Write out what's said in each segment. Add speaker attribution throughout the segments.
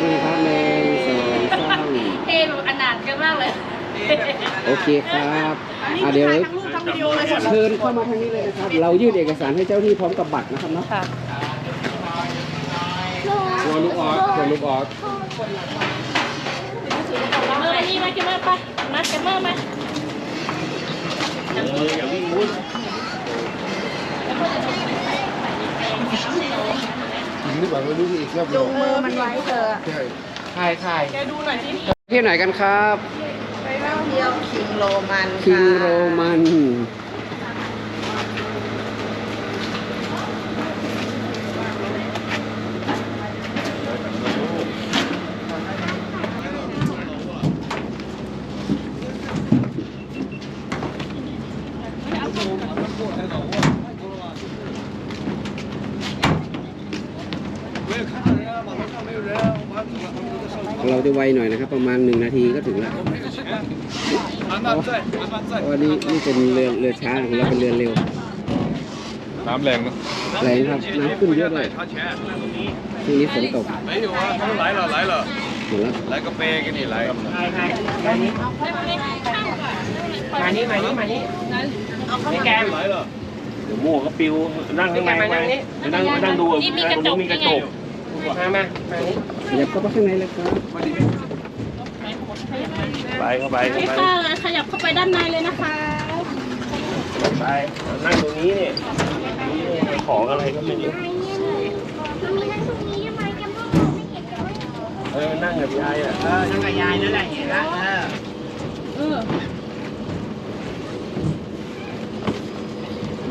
Speaker 1: ปนึงครับหนึ่งสองสาม
Speaker 2: เท่แบบอนาถกันมากเลย
Speaker 1: โอเคครับอะเดี๋ยว
Speaker 2: ทั้งรูปทั้งวิดีโอเลยหมดเลย
Speaker 1: เชิญเข้ามาทางนี้เลยนะครับ เรายื่นเอกสารให้เจ้าหน้าที่พร้อมกับบัตรนะครับเนาะ
Speaker 2: ค่ะ
Speaker 1: ตัวลูกออสตัวลูกออส
Speaker 2: เมื่อนี้มาเกมเมอร์ปะมาเกมเมอร์มา
Speaker 3: อย่าวิ่งวุ่น
Speaker 4: นี่แบบว่าดูอีกรอบ
Speaker 2: จูงมือมันไว้เถอะ
Speaker 4: ใช่
Speaker 1: ถ่ายถ่าย
Speaker 2: แกดูหน่อยสิ
Speaker 1: เที่ยวไหนกันครับ
Speaker 5: ไปเที่ยวคิงโรมัน
Speaker 1: คิง
Speaker 5: ค่ะ
Speaker 1: โรมัน วหน่อยนะครับ ประมาณหนึ่งนาทีก็ถึงแล้ววันนี้นี่เป็นเรือเรือช้าของเราเป็นเรือเร็ว
Speaker 3: น้ำแรงเนาะ
Speaker 1: แรงครับน้ำขึ้นเยอะเลยช่วงนี้ฝนตก
Speaker 3: ไม่อยู่ว่าเขาไหลเหรอไหลเหรอ
Speaker 1: หมดแล้ว
Speaker 3: ไหลกาแฟกันนี่ไหล
Speaker 6: มานี่มานี่มานี่นี่แกม
Speaker 3: ไหลเหรอ
Speaker 6: เดี๋ยวโม่ก็ปิวนั่งข้างในมานี่นั่งนั่งดู
Speaker 2: นี่มีกระจก
Speaker 6: มีกระจกมามามานี่
Speaker 1: ขยับเข้าไปข้างในเลยครับ
Speaker 6: ไปเข้าไป
Speaker 2: พี่
Speaker 6: เข้าไป
Speaker 2: ค่ะขยับเข้าไปด้านในเลยนะคะ
Speaker 6: ไปนั่งตรงนี้เนี่ยของอะไรก็ไม่รู้เออนั่งกับยายอะ
Speaker 5: นั่งกับยายนั่นแหละเห็นละเออ
Speaker 2: เออ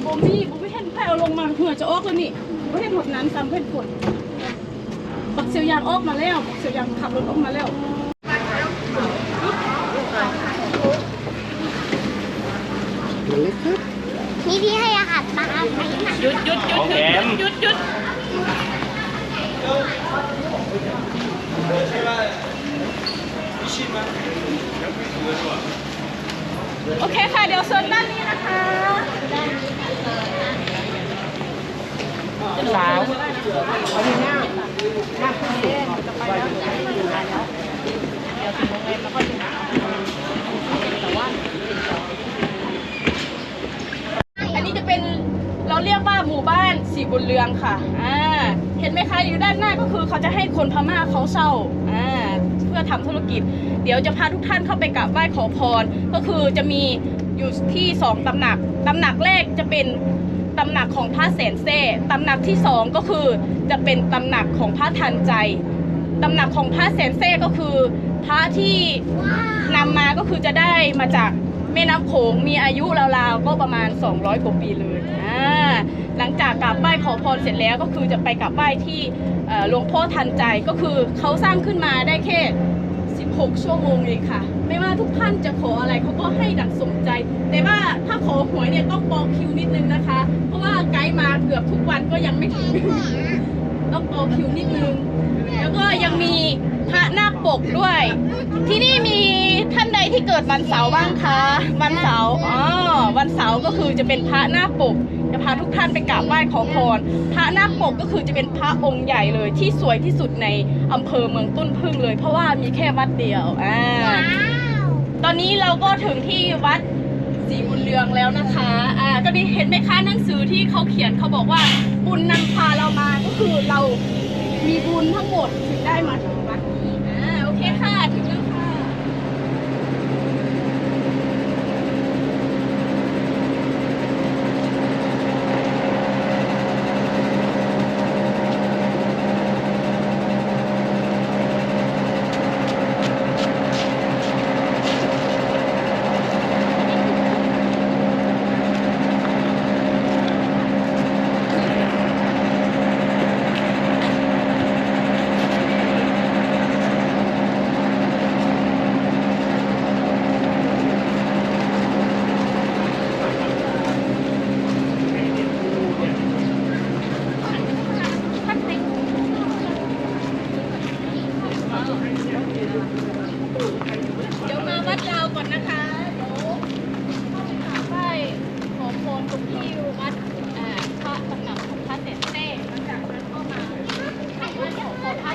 Speaker 2: บอมบี้บอมบี้เห็นใครเอาลงมาเผื่อจะออกแล้วนี่ไม่เห็นหดนั้นซ้ำเพื่อนฝน บักเสียวยางออกมาแล้วบักเสียวยางขับรถออกมาแล้ว
Speaker 1: มาเลยครับ
Speaker 7: นี่พี่ให้อาหารปลาไหมนะ
Speaker 2: หยุดหยุดหยุ
Speaker 6: ข
Speaker 2: ด
Speaker 6: องแกม
Speaker 2: หยุดหยุดโอเคค่ะ เดี๋ยวเซิร์นด้านนี้นะคะ
Speaker 6: สาว
Speaker 2: อันนี้จะเป็นเราเรียกว่าห มู่บ้านสีบุญเรืองค่ะอ่าเห็นไหมคะอยู่ด้านหน้าก็คือเขาจะให้คนพม่าเขาเช่าอ่าเพื่อทำธุรกิจ เดี๋ยวจะพาทุกท่านเข้าไปกราบไหว้ขอพร ก็คือจะมีอยู่ที่สองตำหนักตำหนักแรกจะเป็นตำหนักของพระแสนเซ่ตำหนักที่สองก็คือจะเป็นตำหนักของพระทันใจตำหนักของพระแสนเซ่ก็คือพระที่นำมาก็คือจะได้มาจาก แม่น้ำโขงมีอายุราวๆก็ประมาณ 200กว่าปีเลยอ่าหลังจากกราบไหว้ขอพรเสร็จแล้วก็คือจะไปกราบไหว้ที่หลวงพ่อทันใจก็คือเขาสร้างขึ้นมาได้แค่ 16 ชั่วโมงเองค่ะ ไม่ว่าทุกท่านจะขออะไรเขาก็ให้ดังสมใจ แต่ว่าถ้าขอหวยเนี่ยต้องบอกคิวนิดนึงนะคะ เพราะว่าไกด์มาเกือบทุกวันก็ยังไม่ถึงต้องต่อคิวนิดนึง แล้วก็ยังมีพระนาคปกด้วย ที่นี่มี ท่านใดที่เกิดวันเสาร์บ้างคะ วันเสาร์อ๋อวันเสาร์ก็คือจะเป็นพระนาคปก จะพาทุกท่านไปกราบไหว้ขอพร พระนาคปกก็คือจะเป็นพระองค์ใหญ่เลยที่สวยที่สุดในอำเภอเมืองต้นพึ่งเลย เพราะว่ามีแค่วัดเดียวอ่าตอนนี้เราก็ถึงที่วัดศรีบุญเรืองแล้วนะคะ อ่า ก็นี่เห็นไหมคะหนังสือที่เขาเขียนเขาบอกว่าบุญนำพาเรามา ก็คือเรามีบุญทั้งหมดถึงได้มาถึงวัดนี้ อ่า โอเคค่ะ ถึงแล้วค่ะ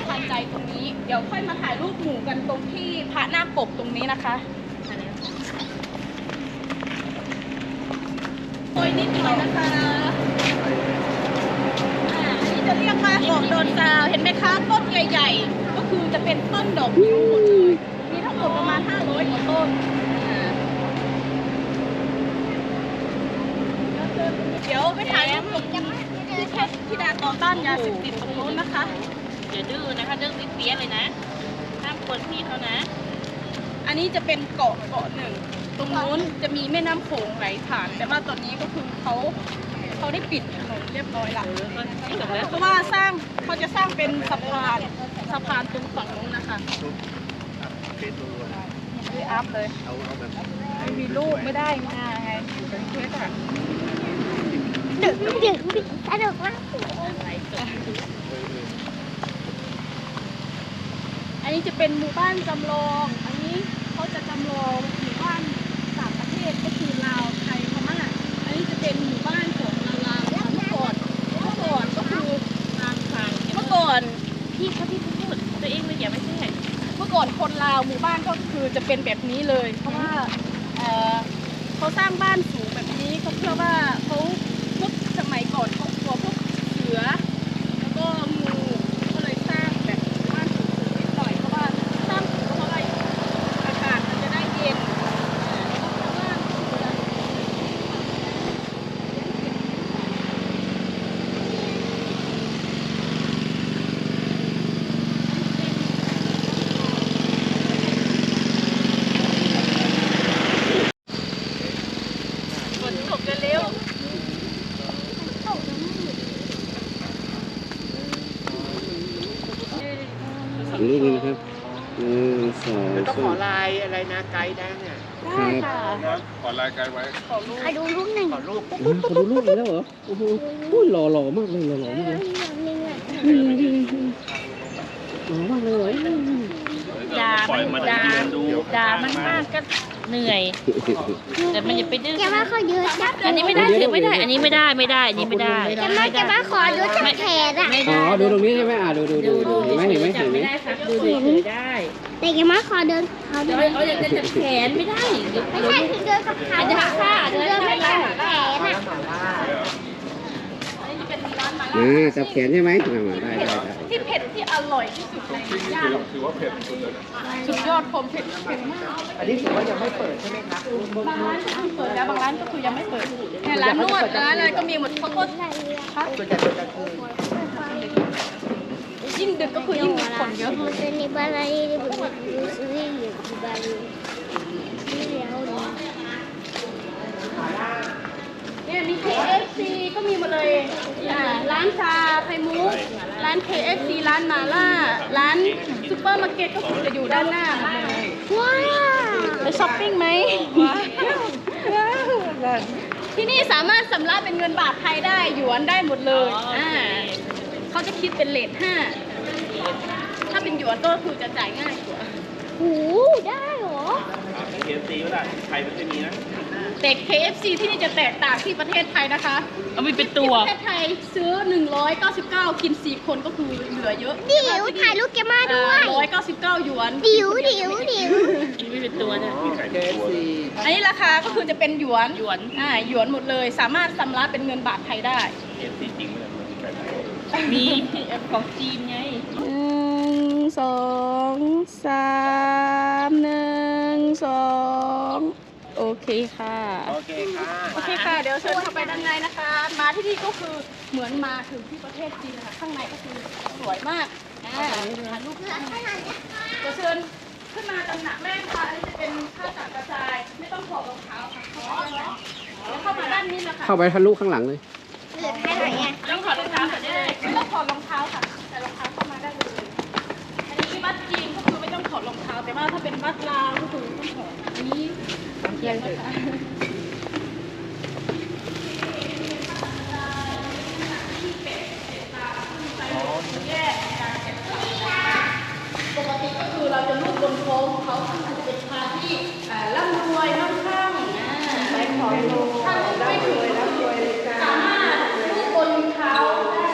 Speaker 1: คา
Speaker 2: นใจตรงนี้ เดี๋ยวค่อยมาถ่ายรูปหมู่กันตรงที่พระนาคปกตรง นี้นะคะโอยนิดหน่อยนะคะอันนี้จะเรียกว่าเกโดนซาวเห็นไหมคะต้นใหญ่ๆ ก็คือจะเป็นต้นดอกนิ้วหมดเลยมีทั้งหมดประมาณ 500กว่าต้นเดี๋ยวไปถ่ายรูปตรงที่เพชรธิดาต่อต้านยาเสพติดตรงนู้นนะคะ
Speaker 3: อย่าดื้อนะคะดื้อเปี้ยเลยนะห้ามกวนพี่เขานะ
Speaker 2: อันนี้จะเป็นเกาะเกาะหนึ่ง ตรงนู้นจะมีแม่น้ำโขงไหลผ่าน แต่ว่าตอนนี้ก็คือเขาเขาได้ปิดถนนเรียบร้อยละ
Speaker 3: จบแล้ว
Speaker 2: เพราะว่าสร้างเขาจะสร้างเป็นสะพานสะพานตรงฝั่งนู้นนะคะไม่อัพเลยไม่มีลูกไม่ได้ไงไงเป็นเพื่อนอะ
Speaker 7: ดึกดึกดึกสนุกมาก
Speaker 2: อันนี้จะเป็นหมู่บ้านจำลอง องหมู่บ้านสามประเทศก็คือลาวไทยพม่าอันนี้จะเป็นหมู่บ้านของลาวลาวเมื่อก่อนเมื่อก่อนก็คือ
Speaker 3: ทางทาง
Speaker 2: เมื่อก่อน
Speaker 3: พี่เขาพี่พูดตัวเองเลยอย่าไม่ใช่
Speaker 2: เมื่อก่อนคนลาวหมู่บ้านก็คือจะเป็นแบบนี้เลย เพราะว่าเอ่อเขาสร้างบ้านสูงแบบนี้เขาเพื่อว่าเขาพวกสมัยก่อนเขากลัวพวกเสือ แล้วก็งูก็เลยสร้างแบบบ้านสูงๆนิดหน่อยเพราะว่าสร้างสูงเพราะว่าอากาศมันจะได้เย็นอ่าแล้วก็ข้างล่างก็คือ ฝนตกเร็ว
Speaker 1: ถ่ายรูปเลยนะครับหนึ่งสอง
Speaker 5: ต้อง
Speaker 1: สา
Speaker 5: ขอ
Speaker 1: ม
Speaker 5: ไลน์ อะไรนะไกด์ได้เนี่ย
Speaker 1: ครับ
Speaker 8: นะขอรายการไว้
Speaker 7: มาดูรูปหนึ่ง
Speaker 5: ขอรูป
Speaker 1: อะขอดูรูปอีกแล้วเหรอ โอ้โหอุ้ยหล่อหล่อมากเลยหล่อหล่อมากเลยอืมหล่อมากเลยเหรอ
Speaker 3: ด่า
Speaker 6: ปล่อย
Speaker 3: มั
Speaker 6: มันน
Speaker 3: ด่า
Speaker 6: เรียนดู
Speaker 3: ด่ามันมากก็เหนื่อย แต่มันอย่าไปดื้อ
Speaker 7: แกมาขอยืดจับ
Speaker 3: อันนี้ไม่ได้ถือไม่ได้ อันนี้ไม่ได้ไม่ได้ อันนี้ไม่ได้
Speaker 7: แกมาแกมาขอยืดจับแขนอะ
Speaker 3: ไม่
Speaker 1: อ๋อ
Speaker 3: ได้
Speaker 1: ดูตรงนี้ใช่ไหมอะดูดูดู
Speaker 3: ดูดู
Speaker 1: เห็นไหมเห็นไหม
Speaker 3: จั
Speaker 1: เห็
Speaker 3: บ
Speaker 1: นไหม
Speaker 3: ไม่ได้ครับดูเฉยๆได้
Speaker 7: แต่แกมาขอเดินขอเดิ
Speaker 3: เดี๋ยวนเอาอย่างจะจับแขนไม่ได้เดี๋ยว
Speaker 7: ไม่ใช่คือเดินกับเขา
Speaker 3: อาจจะหักค่า
Speaker 7: คือ
Speaker 3: เดิ
Speaker 7: เดิ
Speaker 3: น
Speaker 7: น
Speaker 3: ไม่
Speaker 7: ไม่
Speaker 3: ได้
Speaker 7: จับแขนอะ
Speaker 2: อันนี้จะเป็นร้านมาล่า
Speaker 1: อ่าจับแขนใช่ไหมอ่าได้ได้ได้
Speaker 2: ที่เผ็ดที่อร่อยที่สุดในย่าน
Speaker 8: ถือว่าเผ็ดสุดเลยนะ
Speaker 2: สุดยอดผมเผ็ดเผ็ดมาก
Speaker 5: อันนี้ถือว่ายังไม่เปิดใช่ไหมครับ
Speaker 2: บางร้านก็คือเปิดแล้วบางร้านก็คือยังไม่เปิดเนี่ยร้านนวดร้านอะไรก็มีหมดเขาก็
Speaker 5: ส่วนใหญ่เป็นกลางคืน
Speaker 2: ยิ่งดึกก็คือยิ่งมีคนเยอะ
Speaker 7: เป็นในบาลีในบุตรดูซีรีส์อยู่ที่บาลีนี่แล้วนะ
Speaker 2: เนี่ยมี KFC ก็มีหมดเลยอ่าร้านชาไข่มุก ร้าน KFC ร้านมาล่า ร้านซูเปอร์มาร์เก็ตก็คือจะอยู่ด้านหน้าหมดเลย
Speaker 7: ว้าว
Speaker 2: ไปช้อปปิ้งไหม ที่นี่สามารถสำรับเป็นเงินบาทไทยได้ หยวนได้หมดเลย อ่าเขาจะคิดเป็นเลทห้า ถ้าเป็นหยวนก็คือจะจ่ายง่ายกว่า
Speaker 7: หูได้เหรอ
Speaker 6: เขียนตีก็ได้ไทยมันไม่มีนะ
Speaker 2: แต่ KFC ที่นี่จะแตกต่างที่ประเทศไทยนะคะ
Speaker 3: เอาไปเป็น
Speaker 2: ที่
Speaker 3: ตัว
Speaker 2: ประเทศไทยซื้อ 199 กิน 4 คนก็คือเหลือเยอะ
Speaker 7: ดิวถ่ายรูปแกมาด้วย
Speaker 2: 199หยวน
Speaker 7: ดิวดิวดิว
Speaker 3: อันนี้ไม่เป็นตัวนะ
Speaker 6: มีไข่
Speaker 5: เค
Speaker 6: เป็นตัว
Speaker 5: ซี
Speaker 2: อันนี้ราคาก็คือจะเป็นหยวน
Speaker 3: หยวน
Speaker 2: อ่าหยวนหมดเลย สามารถสำรับเป็นเงินบาทไทยได้
Speaker 6: เขียนตีจริงเลยมันมีไข่เป็นตัว
Speaker 3: มีของจีนไง
Speaker 2: หนึ่งสองสามหนึ่งสองโอเคค่ะ
Speaker 5: โอเคค่ะ
Speaker 2: โอเคค่ะ เดี๋ยวเชิญเข้าไปด้านในนะคะ มาที่นี่ก็คือเหมือนมาถึงที่ประเทศจีนนะคะ ข้างในก็คือสวยมากอ่าถ่ายรูปข้างในเดี๋ยวเชิญขึ้นมาตำหนักแรกค่ะอันนี้จะเป็นผ้าจักกระจาย ไม่ต้องถอดรองเท้าค่ะเข้ามาได้แล้วเข้ามาด้านนี้นะคะ
Speaker 1: เข้าไปทะลุข้างหลังเลย
Speaker 7: หลือให้หน่อยไง
Speaker 2: ต้องถอดรองเท้าก่อนได้เลยไม่ต้องถอดรองเท้าค่ะใส่รองเท้าเข้ามาได้เลยอันนี้วัดจีนก็คือไม่ต้องถอดรองเท้า แต่ว่าถ้าเป็นวัดลาวก็คือต้องถอดอันนี้เทียนนะคะปกติก็คือเราจะรูปบนโค้งเขาอาจจะเป็นพาที่อ่าร่ำรวยมั่งคั่งไปขอโลถ้าไม่ถึงก็คือสามารถรูปบนเท้าได้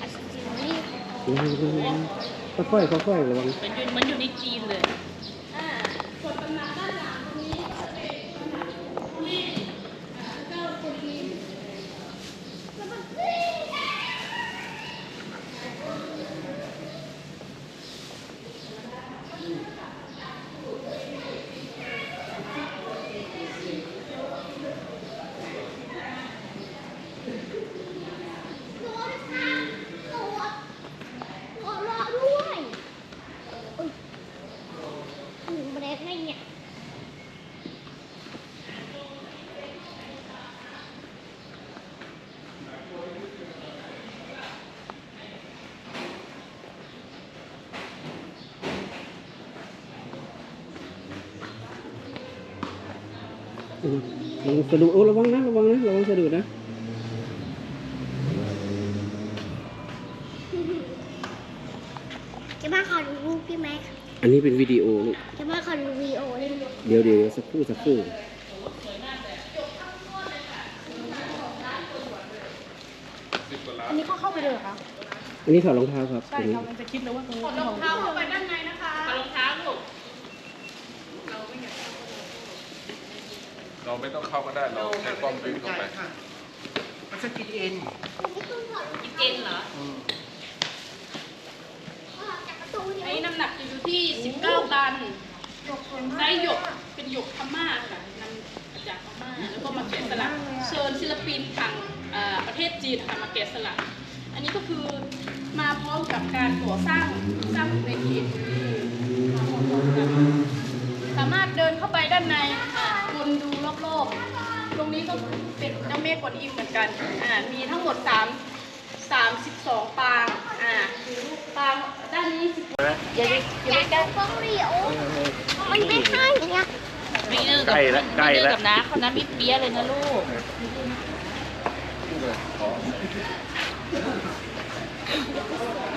Speaker 7: อาชิจินี่
Speaker 1: ค่อยๆค่อยๆระวัง
Speaker 3: มันอยู่มันอยู่ในจีนเลย
Speaker 2: อ่าส่วนตำหนักด้านหลังตรงนี้ก็จะเป็นตำหนักของนี่แล้วก็คนจีน
Speaker 7: ขอรอด้วยอุ๊ยหนูไม่ได้ให้เนี่ย
Speaker 1: ระวังสะดุดโอ้ระวังนะระวังนะระวังสะดุดนะ
Speaker 7: จะมาขอดูรูปพี่แม็ก
Speaker 1: อันนี้เป็นวิดีโอลูก
Speaker 7: จะมาขอดูวีดีโอได้ไหม
Speaker 1: เดี๋ยวเดี๋ยวสักครู่สักครู่
Speaker 2: อันนี้เขาเข้าไปเลยเหรอคะ
Speaker 1: อันนี้ถอดรองเท้าครับ
Speaker 2: ใช่
Speaker 1: อันนี้
Speaker 2: ค่ะมันจะคิดเลยว่าตรงนี้รองเท้าเข้าไปด้านในนะคะ
Speaker 3: เอารองเท้าลูก
Speaker 8: เราไม่ต้องเข้าก็ได้เราใช้กล้องดึงเข้าไป
Speaker 5: ค่ะมันจะกินเอ็น
Speaker 3: กินเอ็นเหรอ
Speaker 7: จากประตูเนี่ย
Speaker 2: ไอ้น้ำหนักจะอยู่ที่ 19 ตันไซส์หยกเป็นหยกพม่าค่ะนำมาจากพม่าแล้วก็มาแกะสลักเชิญศิลปินทางเอ่อประเทศจีนค่ะมาแกะสลัก อันนี้ก็คือมาพร้อมกับการก่อสร้างสร้างในเขตมาพร้อมๆกันสามารถเดินเข้าไปด้านในอ่าวนดูรอบๆ ตรงนี้ก็เป็นเจ้าแม่กวนอิมเหมือนกันอ่ามีทั้งหมด 3 32 ปางอ่าปางด้านนี้10
Speaker 7: อยากอยากจะฟ้องวีดีโอมันไม่ใช่เนี่ย
Speaker 3: ไม่ดื้อกับ
Speaker 6: ใกล้ละใกล้
Speaker 3: ไม่ดื้อ
Speaker 6: ละ
Speaker 3: กับน้าเขานะมีเปียเลยนะลูก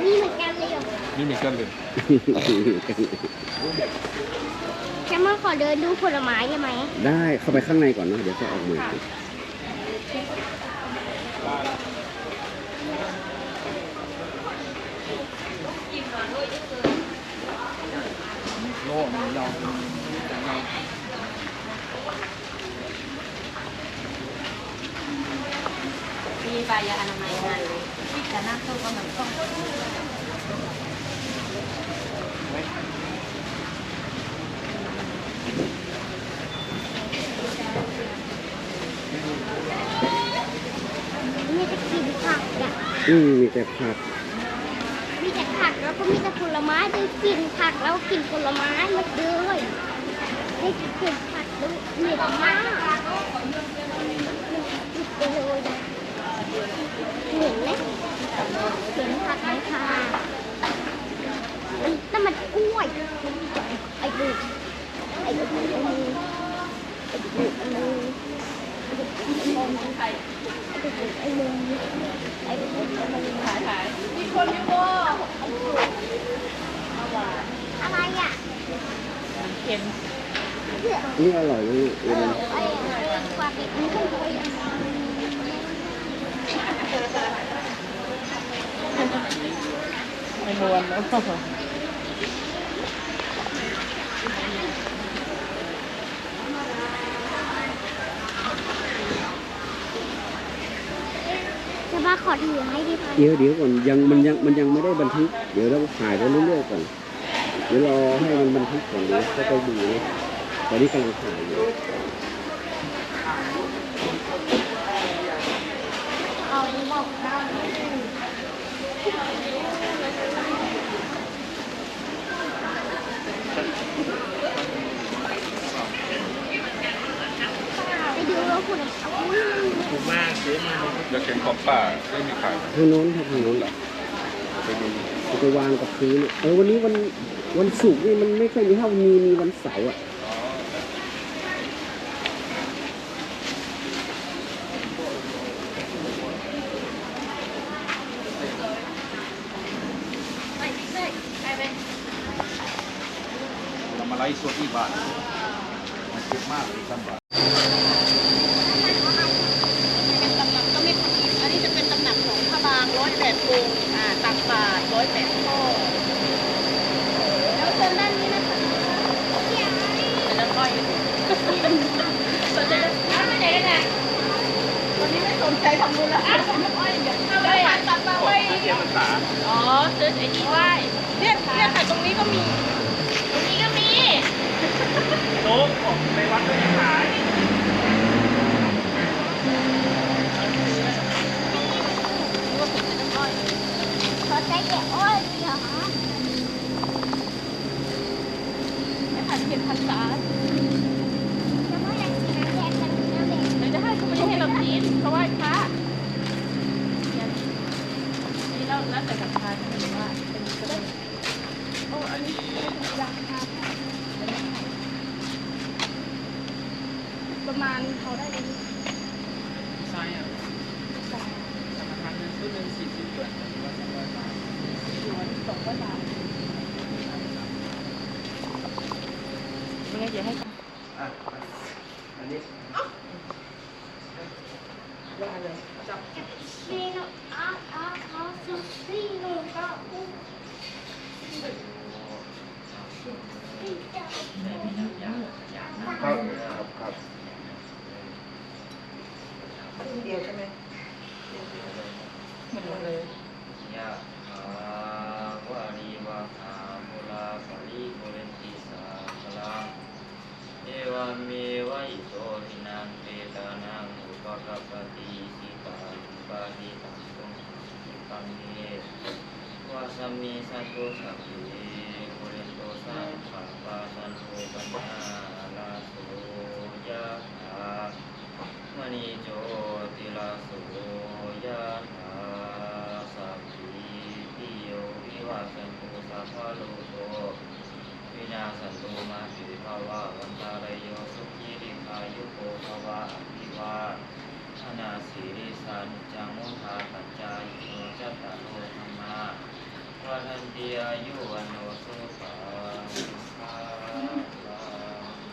Speaker 7: นี่เหมือนกันเลยเหรอ
Speaker 8: นี่มีกันเลย
Speaker 7: จะมาขอเดินดูผลไม้ได้ไหม
Speaker 1: ได้เข้าไปข้างในก่อนนะเดี๋ยวก็ออกมา
Speaker 3: มีใบยาอนามัยมาที่จะนั่งตู้ก็เหมือนต้อง
Speaker 7: มีแต่กินผัก อื
Speaker 1: มมีแต่ผัก
Speaker 7: มีแต่ผักแล้วก็มีแต่ผลไม้ได้กินผักแล้วกินผลไม้หมดเลยได้กินผักด้วยเหนื่อยมากเลยนะเห็นไหมเห็นผักไหมคะนนั่นมันกล้วยไอ้ดูไอ้ดูไอ้ดูไอ้ดูไอ้ดูไอ้ดูไอ้ดู ไอ้ดูไอ้ดูถ่ายถ่าย
Speaker 2: มีคนอยู่บ่
Speaker 7: อะไรอะ
Speaker 3: เค็ม
Speaker 1: นี่อร่อยเลยเออ
Speaker 7: ไอ้กว่าเป็ดมันก็รวยอะ
Speaker 3: ไม่นวลแล้ว
Speaker 7: จะมา ขอถือให้ดิพัน
Speaker 1: เดี๋ยวเดี๋ยวก่อนยังมันยังมันยังไม่ได้บันทึก เดี๋ยวเราถ่ายไปเรื่อยๆก่อนเดี๋ยวรอให้มันบันทึกก่อนเดี๋ยวก็ไปดูนะตอนนี้กำลังถ่ายอยู่
Speaker 7: เอาดิบอกได้ ไปดูแล้วคุณเอาอุ้ย
Speaker 6: ถูกมากซื้อมา
Speaker 8: จะเข็นของป่าไม่มีขาย
Speaker 1: ทางโน้นครับทางโน้นไปดูจะไปวางกับพื้นเออวันนี้วันวันศุกร์นี่มันไม่ค่อยมีเท่ามีมีวันเสาร์อะ
Speaker 9: เรามาไล่สดที่บ้านมันเจ็บมากเลยสั้นบาท
Speaker 2: เป็นตำหนักเจ้าแม่กวนอิมอันนี้จะเป็นตำหนักของพระบางร้อยแปดองค์ค่ะ
Speaker 3: อ๋อซื้อไอ้นี่ไหว้
Speaker 2: เนี่ยเนี่ย ค่ะตรงนี้ก็มี
Speaker 3: ตรงนี้ก็มี
Speaker 6: โต๊ะของในวัดไม่ได้ขาย
Speaker 7: ขอใจแก่อ้อยเหรอ
Speaker 2: เนี่ยค่ะเทียนพรรษา
Speaker 7: จะไม่อยากกินน้ำแดงกันน้ำแดง
Speaker 2: เดี๋ยวจะให้เขาไม่ให้เรากินเขาไหว้พระนี่เราแล้วแต่ศรัทธาจะเป็นว่าเป็นเป็นโอ้อันนี้ราคา ประมาณเขาได้เลย
Speaker 5: ไซส์อะสามพันหนึ่งชุดหนึ่งสี่สิบเปอร์เซ็นต์ว่าสองร้อยบาท
Speaker 2: สวนสองร้อยบาทยังไงเดี๋ยวให้
Speaker 1: อะอันนี้
Speaker 5: ว่าเลยจับ
Speaker 7: ซีโนอ้าวอ้าวอ้าวซีโนก็อู้ซีเจ้า
Speaker 1: ครับครับครับ
Speaker 5: ครึ่งเดียวใช่ไหมหมดเลย
Speaker 10: ยะถาวาริวะหามุลาปริปุเรนติสาคลังเอวาเมวะอิโตทินังเปตานังอุปกปปติสิตาปาติตังตุงสิปังเมวะสัมมีสัตตุสัพเพปุเรนโตสัพพะปาสันโทปัญญาลาโสยะถามณีโจ ติลาโสยะถาสัพพิติโยวิวัสสันตุสัพพะโลโตวินาสันตุมาตุภาวะวันตารโยสุขีริขายุโกภาวะอภิวาทนาสีริสันจังมุทาปัจจายโยจัตตาโลธรรมาวันติอายุวันโนสุขังภา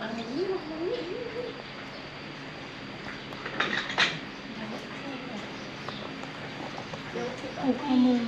Speaker 10: ลั ง
Speaker 2: ผูก